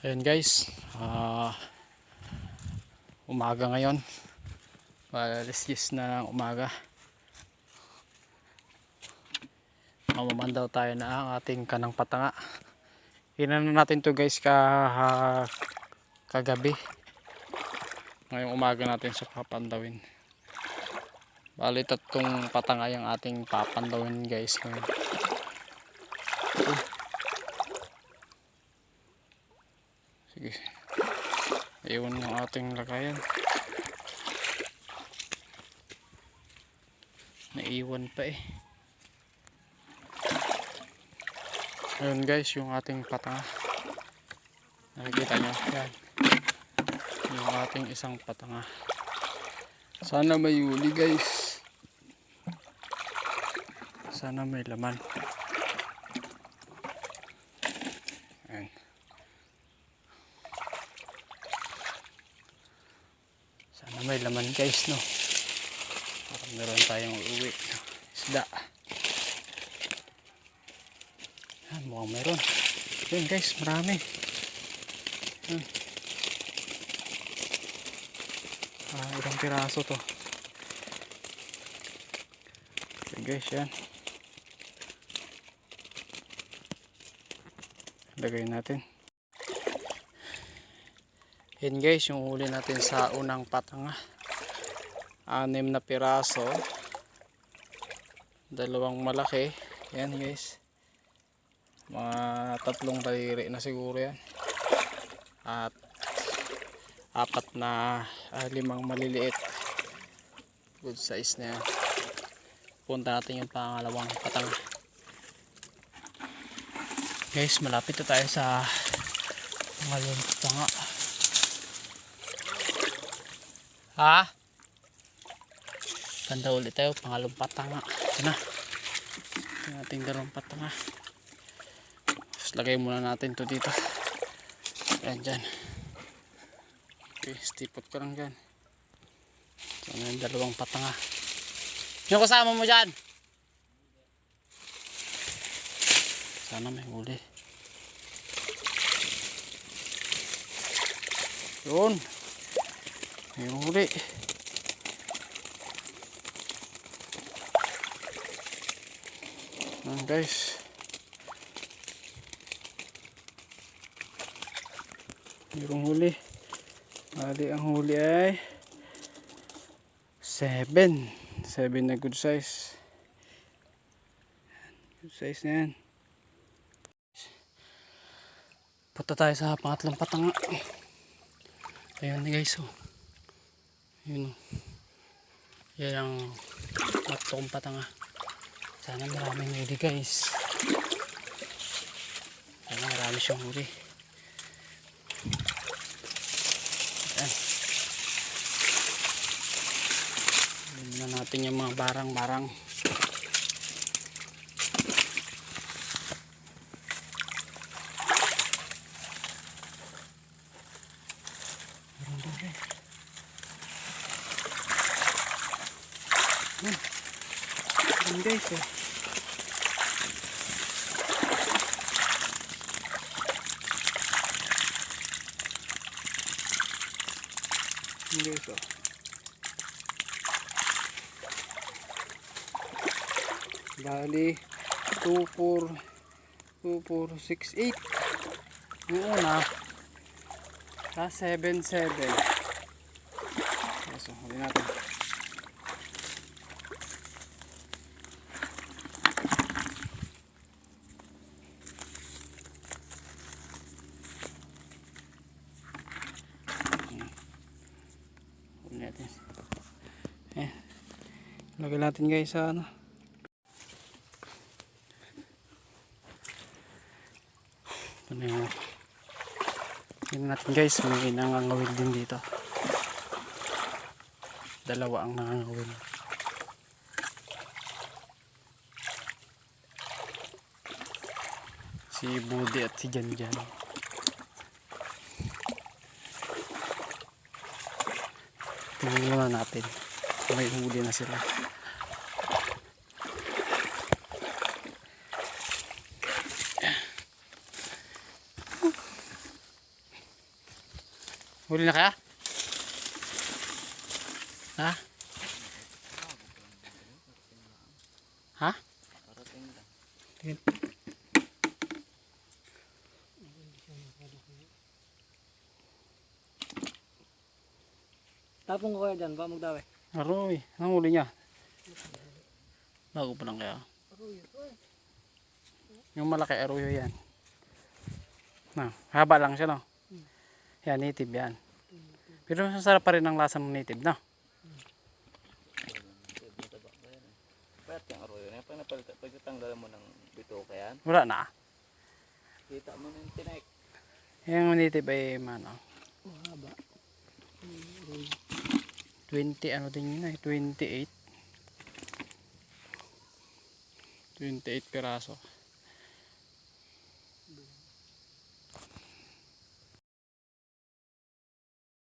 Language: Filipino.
Ayan guys, ah umaga ngayon. Alas 10 na ng umaga. Mamaman daw tayo na ang ating kanang patanga. Hinano natin to guys ka kagabi. Ngayong umaga natin sa papandawin. Bali tatlong patanga yung ating papandawin guys ngayon. Sige. Iwan yung ating lagayan. Naiwan pa eh. Ayun guys, yung ating patanga. Nakikita nyo? Yan. Yung ating isang patanga. Sana may huli guys. Sana may laman. Ayan. Sana may laman guys no. Meron tayong uwi. Isda. Yan, mukhang meron. Yan guys, marami. Yan. Ah, ilang piraso to. Yan guys, yan. Lagay natin. Yan guys, yung huli natin sa unang patanga. Anim na piraso. Dalawang malaki. Yan guys. Mga tatlong daliri na siguro yan. At apat na ah, limang maliliit. Good size na yan. Punta natin yung pangalawang patanga. Guys, malapit na tayo sa pangalawang patanga. Ha? Ganda ulit tayo, pangalawang patanga. Ito na. Yung ating dalawang patanga. Tapos lagay muna natin to dito. Yan dyan. Okay, stipot ko lang dyan. So, yung dalawang patanga. Yung kasama mo dyan? Sana may huli. Yun. May huli. Yan guys. Mayroong huli. Bali ang huli ay 7. 7 na good size. Good size na yan. Punta tayo sa pangatlong patanga. Ayan guys oh. Yun. Yan ang pangatlong patanga. Sana maraming huli guys. Sana marami siyang huli. Ayan na natin yung mga barang-barang. Ayan. Ayan guys eh. Ayan guys oh. Bali 2 4 2 4 6 8 yung una sa 7 7 so huli natin huli natin eh lagay natin guys sa ano. Ito na yung yun natin guys may nangangawil din dito. Dalawa ang nangangawil. Si Budi at si Janjan tingnan natin. May huli na sila Huli na kaya? Ha? Ha? Tingin. Tapong ko kaya dyan, ba magdawi? Aroy, ang huli niya. Bago pa lang kaya. Yung malaki aroyo yan. Na, haba lang siya no. Yan, native yan. Pero masarap pa rin ang lasa ng native, no? Pwede yung arroyo na. Napalitan, pag natanggalan mo ng bituka yan, Wala na. kita mo na yung tinek. Yung native ay, ano, Mahaba. 20, ano din yun eh, 28. 28 piraso.